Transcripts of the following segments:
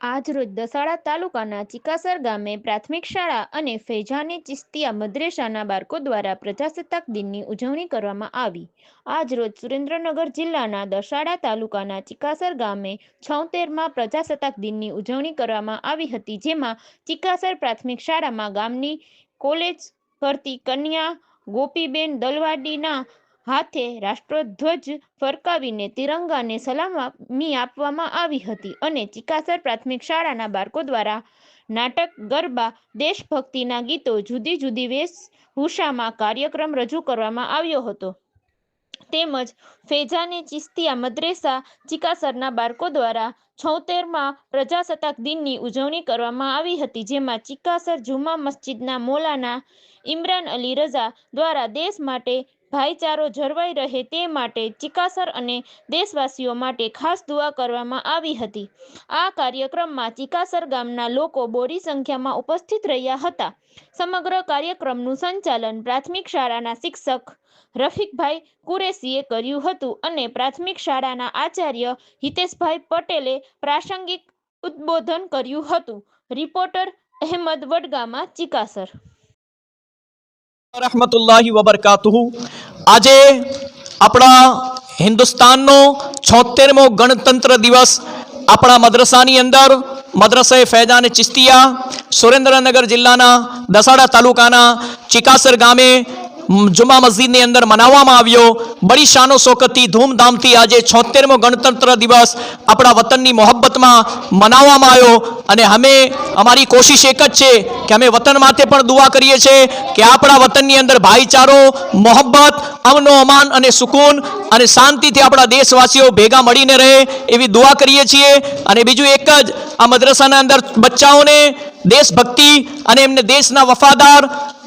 આજરોજ દસાડા તાલુકાના ચિકાસર ગામે પ્રાથમિક શાળા અને ફૈઝાની ચિસ્તિયા મદ્રેસાના બાળકો દ્વારા પ્રજાસત્તાક દિનની ઉજવણી કરવામાં આવી. આજરોજ સુરેન્દ્રનગર જિલ્લાના દસાડા તાલુકાના ચિકાસર ગામે છોતેરમાં પ્રજાસત્તાક દિનની ઉજવણી કરવામાં આવી હતી, જેમાં ચિકાસર પ્રાથમિક શાળામાં ગામની કોલેજ કરતી કન્યા ગોપીબેન દલવાડીના હાથે રાષ્ટ્રધ્વજ ફરકાવીને તિરંગાને સલામી આપવામાં આવી હતી અને ચિકાસર પ્રાથમિક શાળાના બાળકો દ્વારા નાટક ગરબા, દેશભક્તિના ગીતો, જુદી જુદી વેશભૂષામાં કાર્યક્રમ રજૂ કરવામાં આવ્યો હતો. તેમજ ફૈજાને ચિસ્તિયા મદ્રેસા ચિકાસરના બાળકો દ્વારા છોતેરમાં પ્રજાસત્તાક દિનની ઉજવણી કરવામાં આવી હતી, જેમાં ચિકાસર જુમા મસ્જિદના મોલાના ઇમરાન અલી રઝા દ્વારા દેશ માટે ભાઈચારો જળવાઈ રહે તે માટે ચિકાસર અને દેશવાસીઓ માટે ખાસ દુઆ કરવામાં આવી હતી. આ કાર્યક્રમમાં ચિકાસર ગામના લોકો બોરી સંખ્યામાં ઉપસ્થિત રહ્યા હતા. સમગ્ર કાર્યક્રમનું સંચાલન પ્રાથમિક શાળાના શિક્ષક રફીકભાઈ કુરેશીએ કર્યું હતું અને પ્રાથમિક શાળાના આચાર્ય હિતેશભાઈ પટેલે પ્રાસંગિક ઉદ્બોધન કર્યું હતું. રિપોર્ટર અહેમદ વડગામા, ચિકાસર રહમતુલ્લાહી વબરકાતુહુ. આજે આપણા હિન્દુસ્તાનનો છોતેરમો ગણતંત્ર દિવસ આપણા મદ્રસાની અંદર, મદ્રસે ફૈજાન ચિસ્તિયા, સુરેન્દ્રનગર જિલ્લાના દસાડા તાલુકાના ચિકાસર ગામે જુમા મસ્જિદની અંદર મનાવવામાં આવ્યો. બડી શાનો શોકતથી ધૂમધામથી આજે છોતેરમો ગણતંત્ર દિવસ આપણા વતનની મોહબ્બતમાં મનાવવામાં આવ્યો. અને અમે, અમારી કોશિશ એક જ છે કે અમે વતન માટે પણ દુઆ કરીએ છીએ કે આપણા વતનની અંદર ભાઈચારો, મોહબ્બત અમનો અમાન અને સુકૂન અને શાંતિથી આપણા દેશવાસીઓ ભેગા મળીને રહે એવી દુઆ કરીએ છીએ. અને બીજું એક જ, આ મદ્રસાના અંદર બચ્ચાઓને દેશભક્તિ અને એમને દેશના વફાદાર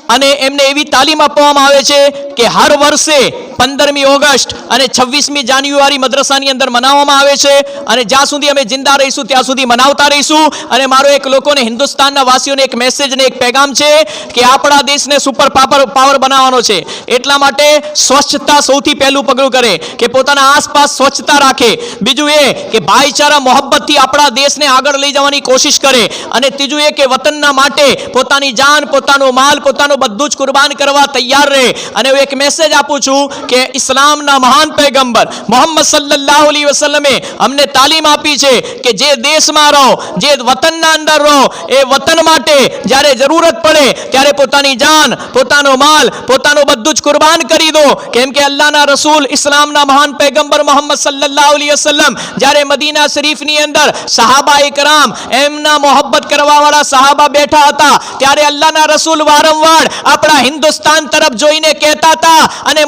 અને એમને એવી તાલીમ આપવામાં આવે છે કે હર વર્ષે પંદરમી ઓગસ્ટ અને છવ્વીસમી જાન્યુઆરી મદ્રસાની અંદર મનાવવામાં આવે છે અને જ્યાં સુધી અમે જિંદા રહીશું, ત્યાં સુધી મનાવતા રહીશું. અને મારો એક લોકોને હિન્દુસ્તાનના વાસીઓને એક મેસેજ ને એક પેગામ છે કે આપણા દેશને સુપર પાવર પાવર બનાવવાનો છે. એટલા માટે સ્વચ્છતા સૌથી પહેલું પગલું કરે કે પોતાના આસપાસ સ્વચ્છતા રાખે. બીજું એ કે ભાઈચારા, મોહબ્બતથી આપણા દેશને આગળ લઈ જવાની કોશિશ કરે. અને ત્રીજું એ કે વતનના માટે પોતાની જાન, પોતાનો માલ, પોતાનું બધું જ કુરબાન કરવા તૈયાર રહે. અને હું એક મેસેજ આપું છું કે ઇસ્લામના મહાન પૈગંબર મોહમ્મદ સલ્લાહ અલી વસલમે અમને તાલીમ આપી છે કે જે દેશમાં રહો, જે વતનના અંદર રહો, એ વતન માટે જ્યારે જરૂરત પડે ત્યારે પોતાની જાન, પોતાનો માલ, પોતાનું બધું જ કુરબાન કરી દો. કેમ કે અલ્લાહના રસૂલ ઇસ્લામના મહાન પૈગંબર મોહમ્મદ સલ્લાહ અલી વસલમ જ્યારે મદીના શરીફની અંદર સહાબા એકરામ એમના મોહબ્બત કરવાવાળા સહાબા બેઠા હતા, ત્યારે અલ્લાહના રસૂલ વારંવાર આપણા હિન્દુસ્તાન તરફ જોઈને કહેતા હતા અને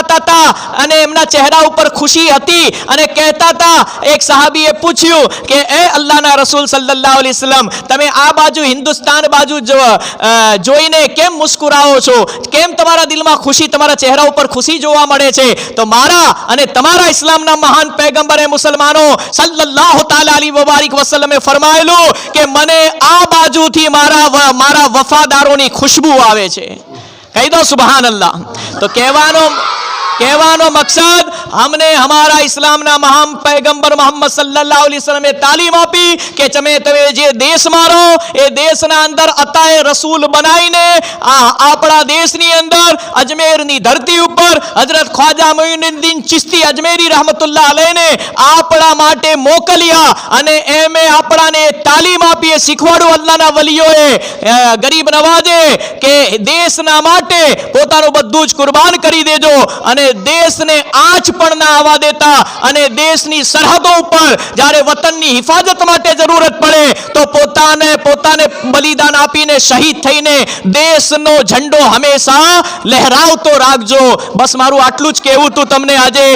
મુસ્કુરાતા હતા અને એમના ચહેરા ઉપર ખુશી હતી અને કહેતા હતા, એક સાહાબીએ પૂછ્યું કે, એ અલ્લાહના રસૂલ સલ્લલ્લાહુ અલૈહિ વસલ્લમ, તમે આ બાજુ હિન્દુસ્તાન બાજુ જોઈને કેમ મુસ્કુરાવો છો? કેમ તમારા દિલમાં ખુશી, તમારા ચહેરા ઉપર ખુશી જોવા મળે છે? તો મારા અને તમારા ઇસ્લામના મહાન પૈગંબરે મુસલમાનો સલ્લલ્લાહુ તાલા અલી વબારિક વસલ્લમે ફરમાયેલું કે, મને આ બાજુથી મારા મારા વફાદારોની ખુશ્બુ આવે છે. કહી દો સુબહાન અલ્લાહ તો કહેવાનો કહેવાનો મકસદ અમને અમારા इस्लाम ना પૈગંબર पैगंबर मोहम्मद सल्लल्लाहु अलैहि તાલીમ આપી કે તમે તમે જે દેશ મારો એ દેશના અંદર અતાએ રસૂલ બનાવીને આ આપણા દેશની અંદર અજમેરની ધરતી ઉપર હજરત ખ્વાજા મોઇનુદ્દીન ચિશ્તી અજમેરી રહમતુલ્લાહ અલૈને આપણા માટે મોકલ્યા અને એમે આપણાને તાલીમ આપીએ એ શીખવાડું અલ્લાહના વલીઓએ ગરીબ નવાજે કે દેશના માટે પોતાનું બધું જ કુરબાન કરી દેજો અને દેશને આંચ પણ ના આવવા દેતા અને દેશની સરહદો ઉપર જ્યારે વતનની હિફાજત માટે જરૂરત પડે, તો પોતાને પોતાને બલિદાન આપીને શહીદ થઈને દેશનો ઝંડો હંમેશા લહેરાવતો રાખજો. બસ મારું આટલું જ કહેવું તું તમને આજે.